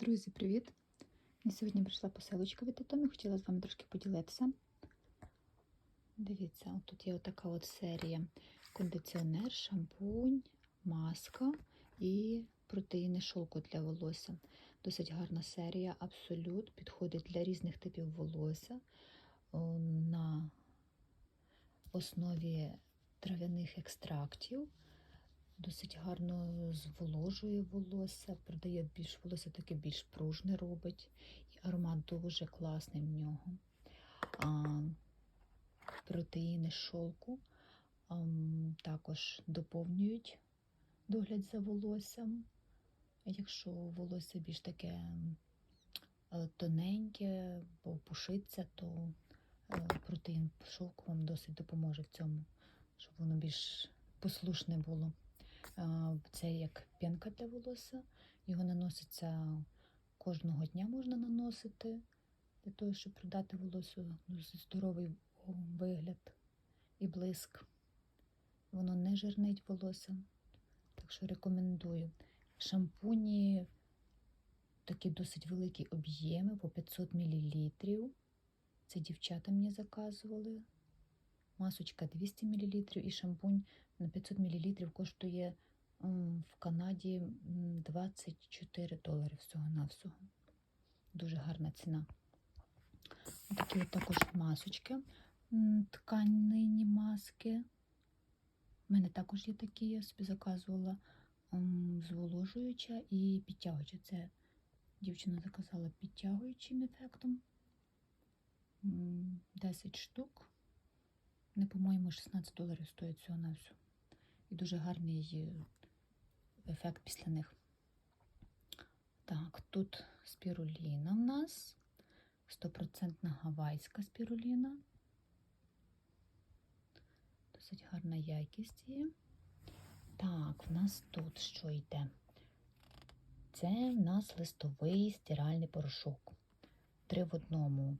Друзі, привіт! Мені сьогодні прийшла посилочка від Тотомі, хотіла з вами трошки поділитися. Дивіться, тут є отака от серія кондиціонер, шампунь, маска і протеїни шовку для волосся. Досить гарна серія, абсолют, підходить для різних типів волосся на основі трав'яних екстрактів. Досить гарно зволожує волосся, придає більш волосся таке більш пружне робить. І аромат дуже класний в нього. А, протеїни шовку а, також доповнюють догляд за волоссям. Якщо волосся більш таке е, тоненьке, бо пушиться, то е, протеїн шовку вам досить допоможе в цьому, щоб воно більш послушне було. Це як пінка для волосся. Його наноситься кожного дня можна наносити для того, щоб придати волосю здоровий вигляд і блиск. Воно не жирнить волосся, так що рекомендую. Шампуні такі досить великі об'єми по 500 мл. Це дівчата мені заказували. Масочка 200 мл і шампунь на 500 мл коштує в Канаді 24 долари всього-навсього. Дуже гарна ціна. Такі от також масочки, м, тканинні маски. У мене також є такі, я собі заказувала зволожуюча і підтягуюча. Це дівчина заказала підтягуючим ефектом. 10 штук. Не, по-моєму, 16 доларів стоїть всього на всю. І дуже гарний е, ефект після них. Так, тут спіруліна в нас. Стопроцентна гавайська спіруліна. Досить гарна якість є. Так, в нас тут що йде? Це в нас листовий стиральний порошок. Три в одному.